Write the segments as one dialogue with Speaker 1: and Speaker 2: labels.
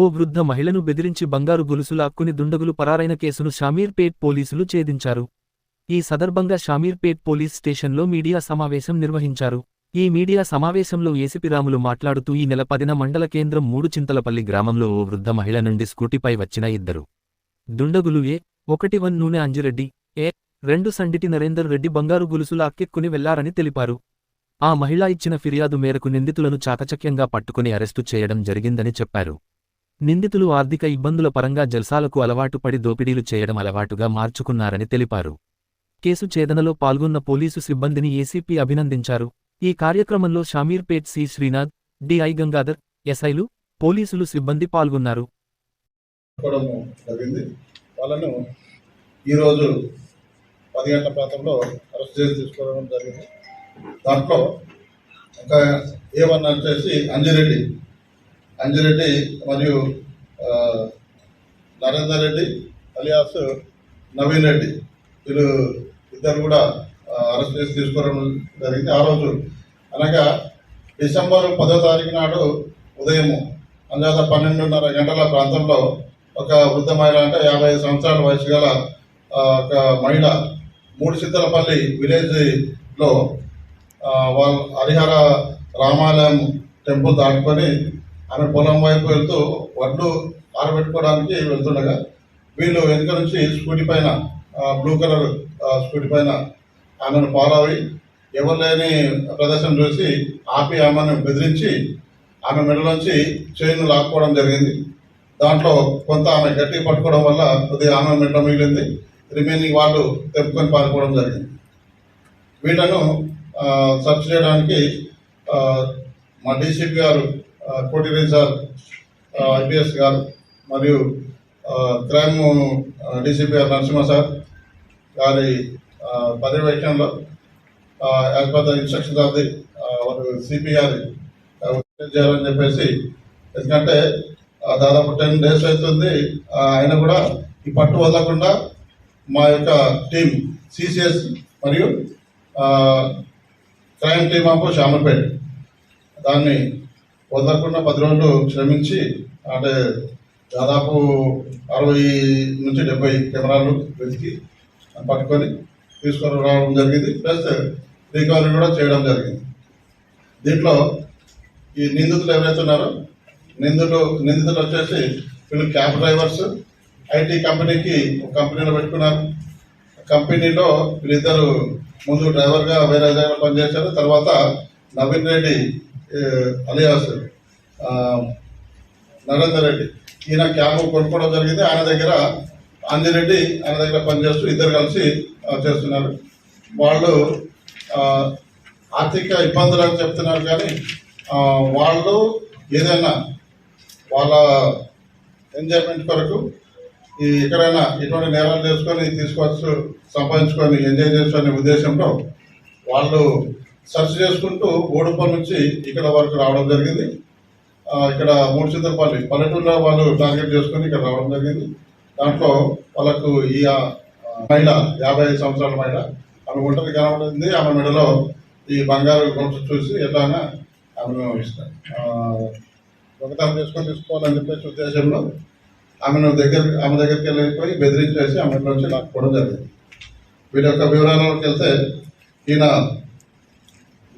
Speaker 1: ఓ వృద్ధ మహిళను బెదిరించి బంగారు గొలుసు లాక్కుని దుండగులు పరారైన కేసును షామీర్పేట్ పోలీసులు ఛేదించారు. ఈ సందర్భంగా షామీర్పేట్ పోలీస్ స్టేషన్లో మీడియా సమావేశం నిర్వహించారు. ఈ మీడియా సమావేశంలో ఏసిపిరాములు మాట్లాడుతూ ఈ నెల పదిన మండల కేంద్రం మూడు చింతలపల్లి గ్రామంలో ఓ వృద్ధ మహిళ నుండి స్కూటీపై వచ్చిన ఇద్దరు దుండగులు ఏ ఒకటి వన్ నూనె అంజిరెడ్డి ఏ రెండు సండిటి నరేందర్ రెడ్డి బంగారు గొలుసులు అక్కెక్కుని వెళ్ళారని తెలిపారు. ఆ మహిళ ఇచ్చిన ఫిర్యాదు మేరకు నిందితులను చాకచక్యంగా పట్టుకుని అరెస్టు చేయడం జరిగిందని చెప్పారు. నిందితులు ఆర్థిక ఇబ్బందుల పరంగా జల్సాలకు అలవాటు పడి దోపిడీలు చేయడం అలవాటుగా మార్చుకున్నారని తెలిపారు. కేసు ఛేదనలో పాల్గొన్న పోలీసు సిబ్బందిని ఏసీపీ అభినందించారు. ఈ కార్యక్రమంలో షామీర్పేట్ సి శ్రీనాథ్ డిఐ గంగాధర్ ఎస్ఐలు పోలీసులు సిబ్బంది పాల్గొన్నారు.
Speaker 2: వాళ్ళను ఈరోజు పది గంటల ప్రాంతంలో అరెస్ట్ చేసి తీసుకోవడం జరిగింది. దాంట్లో ఇంకా ఏమన్నా వచ్చేసి అంజిరెడ్డి అంజిరెడ్డి మరియు నరేందర్ రెడ్డి అలియాస్ నవీన్ రెడ్డి వీరు ఇద్దరు కూడా అరెస్ట్ చేసి తీసుకోవడం జరిగింది. ఆ రోజు అనగా డిసెంబర్ పదో తారీఖు నాడు ఉదయము అందాజ పన్నెండున్నర గంటల ప్రాంతంలో ఒక వృద్ధ మహిళ అంటే యాభై సంవత్సరాల వయసు గల ఒక మహిళ మూడు సిద్ధలపల్లి విలేజ్లో వాళ్ళ హరిహర రామాలయం టెంపుల్ దాటుకొని ఆమె పొలం వైపు వెళ్తూ వడ్లు ఆరబెట్టుకోవడానికి వెళ్తుండగా వీళ్ళు వెనుక నుంచి స్కూటీ పైన బ్లూ కలర్ స్కూటీ పైన ఆమెను పాలవి ఎవరు లేని ప్రదర్శన చూసి ఆపి ఆమెను బెదిరించి ఆమె మెడలోంచి చైన్ లాక్కోవడం జరిగింది. దాంట్లో కొంత ఆమె గట్టిగా పట్టుకోవడం వల్ల కొద్దిగా ఆమె మెడ మిగిలింది. రిమైనింగ్ వాళ్ళు తెప్పుకొని పారిపోవడం జరిగింది. వీళ్ళను సర్చ్ సెర్చ్ చేయడానికి మా డీసీపీ గారు ఆ, సార్ ఐపీఎస్ గారు మరియు క్రైమ్ డీసీపీఆర్ డీసీపీ గారు నరసింహ సార్ గారి పర్యవేక్షణలో as per the instructions of the వారు సిపి గారి చేయాలని చెప్పేసి ఎందుకంటే దాదాపు టెన్ డేస్ అవుతుంది ఆయన కూడా ఈ పట్టు వదలకుండా మా యొక్క టీం సిసిఎస్ మరియు క్రైమ్ టీమ్ ఆఫ్ షామర్పేట్ దాన్ని వదలకుండా పది రోజులు శ్రమించి అంటే దాదాపు అరవై నుంచి డెబ్బై కెమెరాలు వెతికి పట్టుకొని తీసుకొని రావడం జరిగింది. ప్లస్ రికవరీ కూడా చేయడం జరిగింది. దీంట్లో ఈ నిందితులు ఎవరైతే ఉన్నారో నిందితులు నిందితులు వచ్చేసి వీళ్ళు క్యాబ్ డ్రైవర్స్. ఐటీ కంపెనీకి ఒక కంపెనీలో పెట్టుకున్నారు. కంపెనీలో వీళ్ళిద్దరు ముందు డ్రైవర్గా వేరే దగ్గర పనిచేశారు తర్వాత నవీన్ రెడ్డి అలియాస్ నరేందర్ రెడ్డి. ఈయన క్యాబ్ కొనుక్కోవడం జరిగింది. ఆయన దగ్గర అంజిరెడ్డి ఆయన దగ్గర పనిచేస్తూ ఇద్దరు కలిసి చేస్తున్నారు. వాళ్ళు ఆర్థిక ఇబ్బందులు అని చెప్తున్నారు కానీ వాళ్ళు ఏదైనా వాళ్ళ ఎంజాయ్మెంట్ కొరకు ఈ ఎక్కడైనా ఎటువంటి నేరాలు చేసుకొని తీసుకొచ్చు సంపాదించుకొని ఎంజాయ్ చేసుకునే ఉద్దేశంలో వాళ్ళు సెర్చ్ చేసుకుంటూ గోడుపల్లి నుంచి ఇక్కడ వరకు రావడం జరిగింది. ఇక్కడ ఇక్కడ మూడుచింతపల్లి పల్లెటూరులో వాళ్ళు టార్గెట్ చేసుకొని ఇక్కడ రావడం జరిగింది. దాంట్లో వాళ్ళకు ఈ మహిళ యాభై ఐదు సంవత్సరాల మహిళ ఆమె ఒంటరి కనబడింది. ఆమె మెడలో ఈ బంగారు గొలుసు చూసి ఎట్లాగా ఆమెను ఇస్తాను దొంగతనం చేసుకొని తీసుకోవాలని చెప్పేసి ఉద్దేశంలో ఆమెను దగ్గర ఆమె దగ్గరికి వెళ్ళిపోయి బెదిరించేసి ఆమె నుంచి లాక్కోవడం జరిగింది. వీటి యొక్క వివరాలకు వెళ్తే ఈయన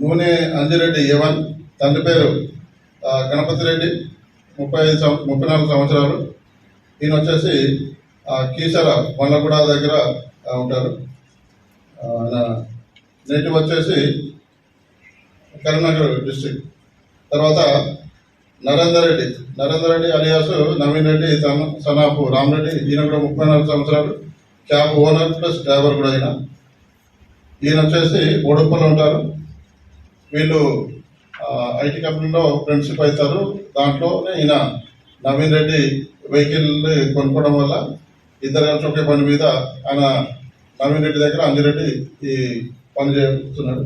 Speaker 2: నూనె అంజిరెడ్డి యవన్ తండ్రి పేరు గణపతి రెడ్డి ముప్పై ఐదు సంవ- ముప్పై నాలుగు సంవత్సరాలు. ఈయన వచ్చేసి కీసర వండగూడ దగ్గర ఉంటారు. ఆయన నేటివ్ వచ్చేసి కరీంనగర్ డిస్ట్రిక్ట్. తర్వాత నరేందర్ రెడ్డి నరేందర్ రెడ్డి అలియాస్ నవీన్ రెడ్డి సన్ సనాపు రామరెడ్డి ఈయన కూడా ముప్పై నాలుగు సంవత్సరాలు. క్యాబ్ ఓనర్ ప్లస్ డ్రైవర్ కూడా ఈయన. ఈయన వచ్చేసి ఓడుప్పలు ఉంటారు. వీళ్ళు ఐటీ కంపెనీలో ఫ్రెండ్షిప్ అవుతారు దాంట్లోనే ఈయన నవీన్ రెడ్డి వెహికల్ కొనుక్కోవడం వల్ల ఇద్దరు కలిసి ఒకే పని మీద ఆయన నవీన్ రెడ్డి దగ్గర అంజిరెడ్డి ఈ పని చేస్తున్నాడు.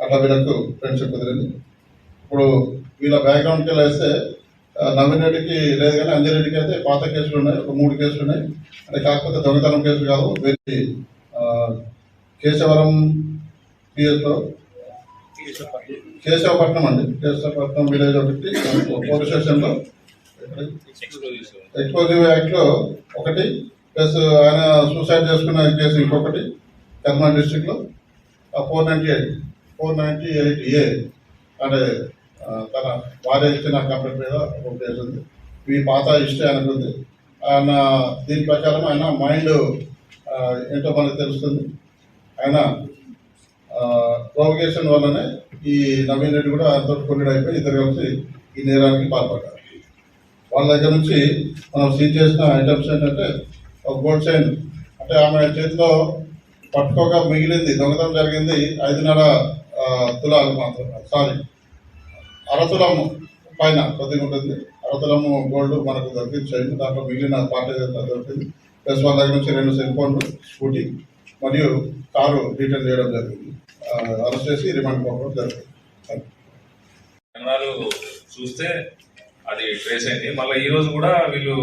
Speaker 2: అట్లా వీళ్ళకు ఫ్రెండ్షిప్ కుదిరింది. ఇప్పుడు వీళ్ళ బ్యాక్గ్రౌండ్కి వెళ్ళి వేస్తే నవీన్ రెడ్డికి లేదు కానీ అంజిరెడ్డికి అయితే పాత కేసులు ఉన్నాయి ఒక మూడు కేసులు ఉన్నాయి. అంటే కాకపోతే దొంగతనం కేసులు కాదు వేరే కేశవరం పిఎస్లో కేశవపట్నం అండి. కేశవపట్నం విలేజ్ ఒకటి పోలీస్ స్టేషన్లో. ఎక్స్పోజివ్ యాక్ట్లో ఒకటి ప్లస్ ఆయన సూసైడ్ చేసుకున్న కేసు ఇంకొకటి కర్నూలు డిస్టిక్లో four ninety eight four ninety eight A అంటే తన భార్య ఇచ్చిన కంప్లైంట్ మీద ఒక కేసు ఉంది. మీ పాత హిస్టరీ ఆయనకు ఉంది. ఆయన దీని ప్రకారం ఆయన మైండ్ ఏంటో మనకు తెలుస్తుంది. ఆయన ప్రొవకేషన్ వల్లనే ఈ నవీన్ రెడ్డి కూడా ఆయనతో కొన్నిడు అయిపోయి ఇద్దరు కలిసి ఈ నేరానికి పాల్పడ్డారు. వాళ్ళ దగ్గర నుంచి మనం సీజ్ చేసిన ఐటమ్స్ ఏంటంటే ఒక గోల్డ్ చైన్ అంటే ఆమె చేతిలో పట్టుకోక మిగిలింది దొంగతనం జరిగింది ఐదున్నర తులాలు మాత్రం సారీ అరతులం పైన కొద్దిగా ఉంటుంది. అరతులము గోల్డ్ మనకు దొరికింది చైన్. దాంట్లో మిగిలిన పార్టీ దొరికింది. ప్లస్ వాళ్ళ దగ్గర నుంచి రెండు సెల్ ఫోన్లు స్కూటీ. మరియు కారు రిటర్న్ చేయడం జరిగింది. అరెస్ట్ చేసి రిమాండ్ పంపడం జరిగింది.
Speaker 3: కెమెరాలు చూస్తే అది ట్రేస్ అయింది. మళ్ళీ ఈ రోజు కూడా వీళ్ళు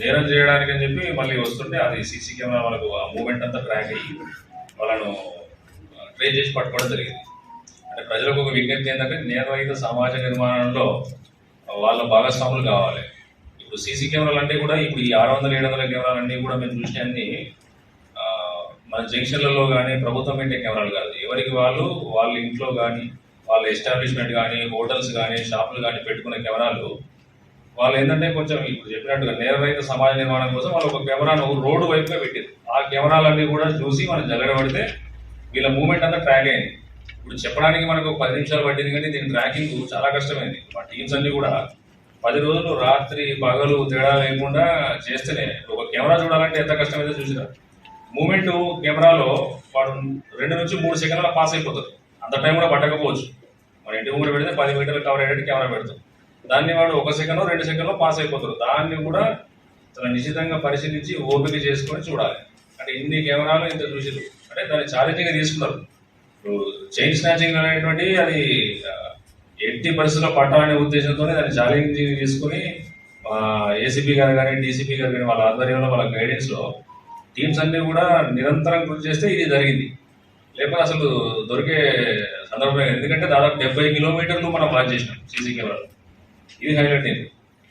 Speaker 3: నేరం చేయడానికి అని చెప్పి మళ్ళీ వస్తుంటే అది సీసీ కెమెరా వాళ్ళకు ఆ మూమెంట్ అంతా ట్రాక్ అయ్యి వాళ్ళను ట్రేస్ చేసి పట్టుకోవడం జరిగింది. అంటే ప్రజలకు ఒక విజ్ఞప్తి ఏంటంటే నేరరహిత సమాజ నిర్మాణంలో వాళ్ళ భాగస్వాములు కావాలి. ఇప్పుడు సీసీ కెమెరాలు అంటే కూడా ఇప్పుడు ఈ ఆరు వందల ఏడు వందల కెమెరాలన్నీ కూడా మేము చూసినవన్నీ మన జంక్షన్లలో కానీ ప్రభుత్వం పెట్టే కెమెరాలు కాదు. ఎవరికి వాళ్ళు వాళ్ళ ఇంట్లో కానీ వాళ్ళ ఎస్టాబ్లిష్మెంట్ కానీ హోటల్స్ కానీ షాపులు కానీ పెట్టుకునే కెమెరాలు వాళ్ళు ఏంటంటే కొంచెం ఇప్పుడు చెప్పినట్టుగా నేరరహిత సమాజ నిర్మాణం కోసం వాళ్ళు ఒక కెమెరాను రోడ్డు వైపుగా పెట్టారు ఆ కెమెరాలన్నీ కూడా చూసి మనం జరగబడితే వీళ్ళ మూమెంట్ అంతా ట్రాక్ అయింది. ఇప్పుడు చెప్పడానికి మనకు ఒక పది నిమిషాలు పట్టింది కానీ దీని ట్రాకింగ్ చాలా కష్టమైంది. మా టీమ్స్ అన్ని కూడా పది రోజులు రాత్రి పగలు తేడా లేకుండా చేస్తేనే ఒక కెమెరా చూడాలంటే ఎంత కష్టమైతే చూసినా. మూమెంట్ కెమెరాలో వాడు రెండు నుంచి మూడు సెకండ్ల పాస్ అయిపోతుంది అంత టైం కూడా పట్టకపోవచ్చు. మరి ఇంటి ముందు పెడితే పది మీటర్లు కవర్ అయ్యేటట్టు కెమెరా పెడతాం దాన్ని వాడు ఒక సెకండ్ రెండు సెకండ్లో పాస్ అయిపోతారు దాన్ని కూడా చాలా నిశ్చితంగా పరిశీలించి ఓపిక చేసుకొని చూడాలి. అంటే ఇన్ని కెమెరాలు ఇంత చూసారు అంటే దాన్ని ఛాలెంజింగ్గా తీసుకున్నారు. ఇప్పుడు చైన్ స్నాచింగ్ అనేటువంటి అది ఎట్టి పరిస్థితుల్లో పట్టాలనే ఉద్దేశంతో దాన్ని ఛాలెంజింగ్ తీసుకుని ఏసీపీ గారు కానీ డీసీపీ గారు కానీ వాళ్ళ ఆధ్వర్యంలో వాళ్ళ గైడెన్స్లో టీమ్స్ అన్ని కూడా నిరంతరం కృషి చేస్తే ఇది జరిగింది. లేకపోతే అసలు దొరికే సందర్భం ఎందుకంటే దాదాపు డెబ్బై కిలోమీటర్లు మనం వాచ్ చేసినాం సీసీ కెమెరాలు. ఇది హైలైట్ అయింది.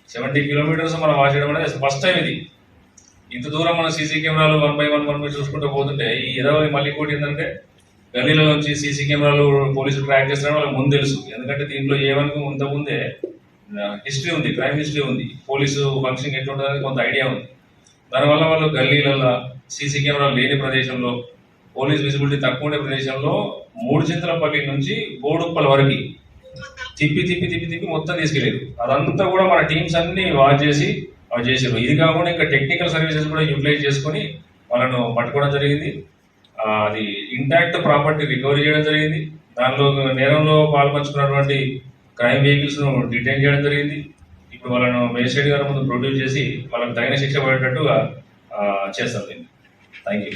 Speaker 3: సెవెంటీ కిలోమీటర్స్ మనం వాచ్ చేయడం అనేది ఫస్ట్ టైం ఇది. ఇంత దూరం మన సీసీ కెమెరాలు one by one one by చూసుకుంటూ పోతుంటే ఈ ఇరవై మళ్ళీ ఇంకోటి ఏంటంటే గల్లీలో నుంచి సీసీ కెమెరాలు పోలీసులు ట్రాక్ చేస్తారని వాళ్ళకి ముందు తెలుసు. ఎందుకంటే దీంట్లో ఏమనుకు ముందు ముందే హిస్టరీ ఉంది క్రైమ్ హిస్టరీ ఉంది. పోలీసు ఫంక్షన్ ఎట్లుంటుందని కొంత ఐడియా ఉంది. దానివల్ల వాళ్ళు గల్లీలలో సీసీ కెమెరాలు లేని ప్రదేశంలో పోలీస్ విజిబిలిటీ తక్కువ ఉండే ప్రదేశంలో మూడు చింతలపల్లి నుంచి బోడుప్పల వరకు తిప్పి తిప్పి తిప్పి తిప్పి మొత్తం తీసుకెళ్ళారు అదంతా కూడా మన టీమ్స్ అన్ని వాచ్ చేసి వాచ్ చేసారు. ఇది కాకుండా ఇంకా టెక్నికల్ సర్వీసెస్ కూడా యూటిలైజ్ చేసుకొని వాళ్ళను పట్టుకోవడం జరిగింది. అది ఇంటాక్ట్ ప్రాపర్టీ రికవరీ చేయడం జరిగింది. దానిలో నేరంలో పాల్పంచుకున్నటువంటి క్రైమ్ వెహికల్స్ను డిటైన్ చేయడం జరిగింది. ఇప్పుడు వాళ్ళను మేజిస్ట్రేట్ గారి ముందు ప్రొడ్యూస్ చేసి వాళ్ళకి తగిన శిక్ష పడేటట్టుగా ఆ, చేస్తాం దీన్ని. Thank you